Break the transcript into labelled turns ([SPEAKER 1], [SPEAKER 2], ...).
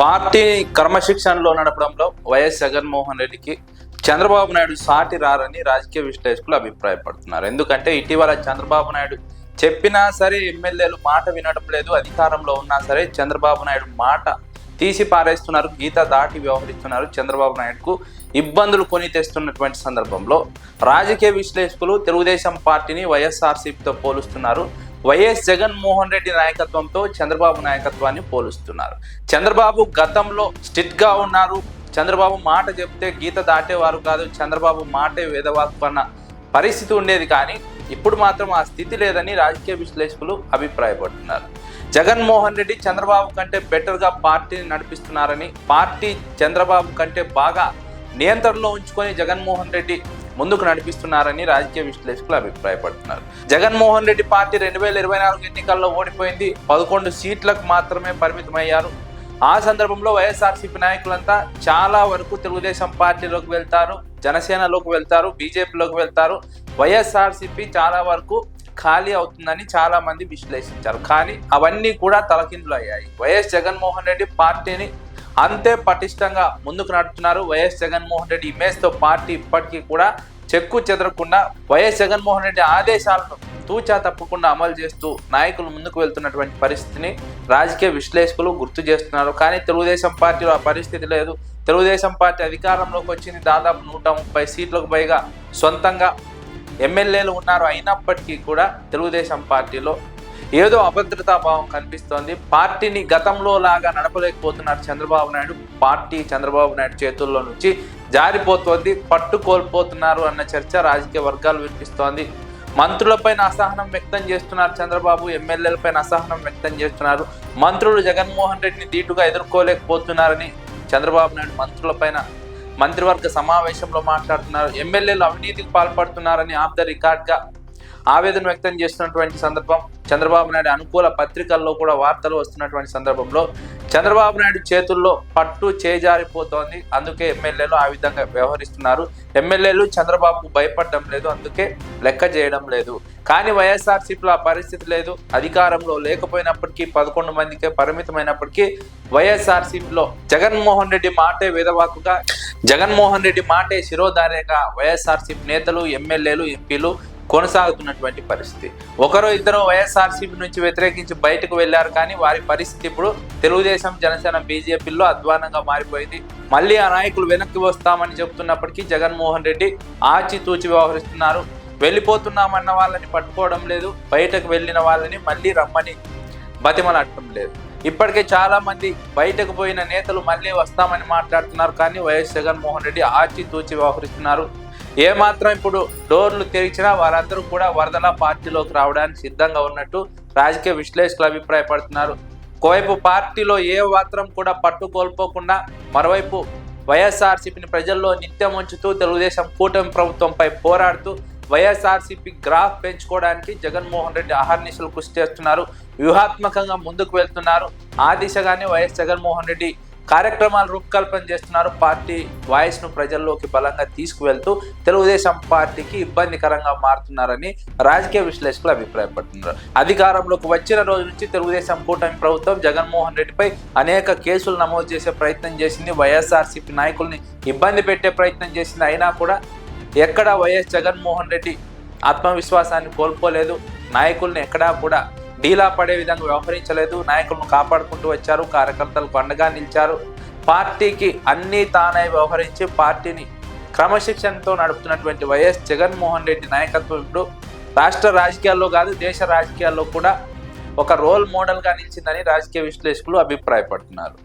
[SPEAKER 1] Party క్రమశిక్షణలో నడపడంలో YS Jaganmohan రెడ్డికి చంద్రబాబు నాయుడు సాటి రారని రాజకీయ విశ్లేషకులు అభిప్రాయపడుతున్నారు. ఎందుకంటే ఇటీవల చంద్రబాబు నాయుడు చెప్పినా సరే ఎమ్మెల్యేలు మాట వినడం లేదు అధికారంలో ఉన్నా సరే చంద్రబాబు నాయుడు మాట తీసి పారేస్తున్నారు గీత దాటి వ్యవహరిస్తున్నారు. చంద్రబాబు నాయుడుకు ఇబ్బందులు కొని తెస్తున్నటువంటి సందర్భంలో రాజకీయ విశ్లేషకులు తెలుగుదేశం పార్టీని వైఎస్ఆర్సీపీతో పోలుస్తున్నారు. వైఎస్ జగన్మోహన్ రెడ్డి నాయకత్వంతో చంద్రబాబు నాయకత్వాన్ని పోలుస్తున్నారు. చంద్రబాబు గతంలో స్టిట్గా ఉన్నారు. చంద్రబాబు మాట చెప్తే గీత దాటేవారు కాదు. చంద్రబాబు మాటే వేదవాక్కు అన్న పరిస్థితి ఉండేది కానీ ఇప్పుడు మాత్రం ఆ స్థితి లేదని రాజకీయ విశ్లేషకులు అభిప్రాయపడుతున్నారు. జగన్మోహన్ రెడ్డి చంద్రబాబు కంటే బెటర్గా పార్టీని నడిపిస్తున్నారని పార్టీ చంద్రబాబు కంటే బాగా నియంత్రణలో ఉంచుకొని జగన్మోహన్ రెడ్డి ముందుకు నడిపిస్తున్నారని రాజకీయ విశ్లేషకులు అభిప్రాయపడుతున్నారు. జగన్మోహన్ రెడ్డి పార్టీ రెండు వేల ఇరవై నాలుగు ఎన్నికల్లో ఓడిపోయింది. పదకొండు సీట్లకు మాత్రమే పరిమితమయ్యారు. ఆ సందర్భంలో వైఎస్ఆర్సీపీ నాయకులంతా చాలా వరకు తెలుగుదేశం పార్టీలోకి వెళ్తారు జనసేనలోకి వెళ్తారు బీజేపీలోకి వెళ్తారు. వైఎస్ఆర్సీపీ చాలా వరకు ఖాళీ అవుతుందని చాలా మంది విశ్లేషించారు. కానీ అవన్నీ కూడా తలకిందులు అయ్యాయి వైఎస్ జగన్మోహన్ రెడ్డి పార్టీని అంతే పటిష్టంగా ముందుకు నడుపుతున్నారు వైఎస్ జగన్మోహన్ రెడ్డి. ఇమేజ్తో పార్టీ ఇప్పటికీ కూడా చెక్కు చెదరకుండా వైఎస్ జగన్మోహన్ రెడ్డి ఆదేశాలను తూచా తప్పకుండా అమలు చేస్తూ నాయకులు ముందుకు వెళ్తున్నటువంటి పరిస్థితిని రాజకీయ విశ్లేషకులు గుర్తు చేస్తున్నారు. కానీ తెలుగుదేశం పార్టీలో ఆ పరిస్థితి లేదు. తెలుగుదేశం పార్టీ అధికారంలోకి వచ్చింది. దాదాపు నూట ముప్పై సీట్లకు పైగా సొంతంగా ఎమ్మెల్యేలు ఉన్నారు. అయినప్పటికీ కూడా తెలుగుదేశం పార్టీలో ఏదో అభద్రతా భావం కనిపిస్తోంది. పార్టీని గతంలో లాగా నడపలేకపోతున్నారు చంద్రబాబు నాయుడు. పార్టీ చంద్రబాబు నాయుడు చేతుల్లో నుంచి జారిపోతోంది పట్టు కోల్పోతున్నారు అన్న చర్చ రాజకీయ వర్గాలు వినిపిస్తోంది. మంత్రులపైన అసహనం వ్యక్తం చేస్తున్నారు చంద్రబాబు ఎమ్మెల్యేలపైన అసహనం వ్యక్తం చేస్తున్నారు. మంత్రులు జగన్మోహన్ రెడ్డిని ధీటుగా ఎదుర్కోలేకపోతున్నారని చంద్రబాబు నాయుడు మంత్రులపైన మంత్రివర్గ సమావేశంలో మాట్లాడుతున్నారు. ఎమ్మెల్యేలు అవినీతికి పాల్పడుతున్నారని ఆఫ్ ద రికార్డ్గా ఆవేదన వ్యక్తం చేస్తున్నటువంటి సందర్భం చంద్రబాబు నాయుడు అనుకూల పత్రికల్లో కూడా వార్తలు వస్తున్నటువంటి సందర్భంలో చంద్రబాబు నాయుడు చేతుల్లో పట్టు చేజారిపోతోంది. అందుకే ఎమ్మెల్యేలు ఆ విధంగా వ్యవహరిస్తున్నారు. ఎమ్మెల్యేలు చంద్రబాబుకు భయపడడం లేదు అందుకే లెక్క చేయడం లేదు. కానీ వైఎస్ఆర్సీపీలో ఆ పరిస్థితి లేదు. అధికారంలో లేకపోయినప్పటికీ పదకొండు మందికే పరిమితమైనప్పటికీ వైఎస్ఆర్సీపీలో జగన్మోహన్ రెడ్డి మాటే విధవాకుగా జగన్మోహన్ రెడ్డి మాటే శిరోధార్యగా వైఎస్ఆర్సీపీ నేతలు ఎమ్మెల్యేలు ఎంపీలు కొనసాగుతున్నటువంటి పరిస్థితి. ఒకరో ఇద్దరు వైఎస్ఆర్సీపీ నుంచి వ్యతిరేకించి బయటకు వెళ్ళారు కానీ వారి పరిస్థితి ఇప్పుడు తెలుగుదేశం జనసేన బీజేపీలో అధ్వానంగా మారిపోయింది. మళ్ళీ ఆ నాయకులు వెనక్కి వస్తామని చెబుతున్నప్పటికీ జగన్మోహన్ రెడ్డి ఆచితూచి వ్యవహరిస్తున్నారు. వెళ్ళిపోతున్నామన్న వాళ్ళని పట్టుకోవడం లేదు బయటకు వెళ్ళిన వాళ్ళని మళ్ళీ రమ్మని బతిమలాడటం లేదు. ఇప్పటికే చాలా మంది బయటకు పోయిన నేతలు మళ్ళీ వస్తామని మాట్లాడుతున్నారు కానీ వైఎస్ జగన్మోహన్ రెడ్డి ఆచితూచి వ్యవహరిస్తున్నారు. ఏమాత్రం ఇప్పుడు డోర్లు తెరిచినా వారందరూ కూడా వరదల పార్టీలోకి రావడానికి సిద్ధంగా ఉన్నట్టు రాజకీయ విశ్లేషకులు అభిప్రాయపడుతున్నారు. ఒకవైపు పార్టీలో ఏ మాత్రం కూడా పట్టు కోల్పోకుండా మరోవైపు వైఎస్ఆర్సీపీని ప్రజల్లో నిత్యం ఉంచుతూ తెలుగుదేశం కూటమి ప్రభుత్వంపై పోరాడుతూ వైఎస్ఆర్సీపీ గ్రాఫ్ పెంచుకోవడానికి జగన్మోహన్ రెడ్డి అహర్నిశలు కృషి చేస్తున్నారు. వ్యూహాత్మకంగా ముందుకు వెళ్తున్నారు. ఆ దిశగానే వైఎస్ జగన్మోహన్ రెడ్డి కార్యక్రమాలు రూపకల్పన చేస్తున్నారు. పార్టీ వాయిస్ను ప్రజల్లోకి బలంగా తీసుకువెళ్తూ తెలుగుదేశం పార్టీకి ఇబ్బందికరంగా మారుతున్నారని రాజకీయ విశ్లేషకులు అభిప్రాయపడుతున్నారు. అధికారంలోకి వచ్చిన రోజు నుంచి తెలుగుదేశం కూటమి ప్రభుత్వం జగన్మోహన్ రెడ్డిపై అనేక కేసులు నమోదు చేసే ప్రయత్నం చేసింది. వైఎస్ఆర్సీపీ నాయకుల్ని ఇబ్బంది పెట్టే ప్రయత్నం చేసింది. అయినా కూడా ఎక్కడ వైఎస్ జగన్మోహన్ రెడ్డి ఆత్మవిశ్వాసాన్ని కోల్పోలేదు. నాయకుల్ని ఎక్కడా కూడా డీలా పడే విధంగా వ్యవహరించలేదు. నాయకులను కాపాడుకుంటూ వచ్చారు. కార్యకర్తలకు అండగా నిలిచారు. పార్టీకి అన్నీ తానే వ్యవహరించి పార్టీని క్రమశిక్షణతో నడుపుతున్నటువంటి వైఎస్ జగన్మోహన్ రెడ్డి నాయకత్వం ఇప్పుడు రాష్ట్ర రాజకీయాల్లో కాదు దేశ రాజకీయాల్లో కూడా ఒక రోల్ మోడల్గా నిలిచిందని రాజకీయ విశ్లేషకులు అభిప్రాయపడుతున్నారు.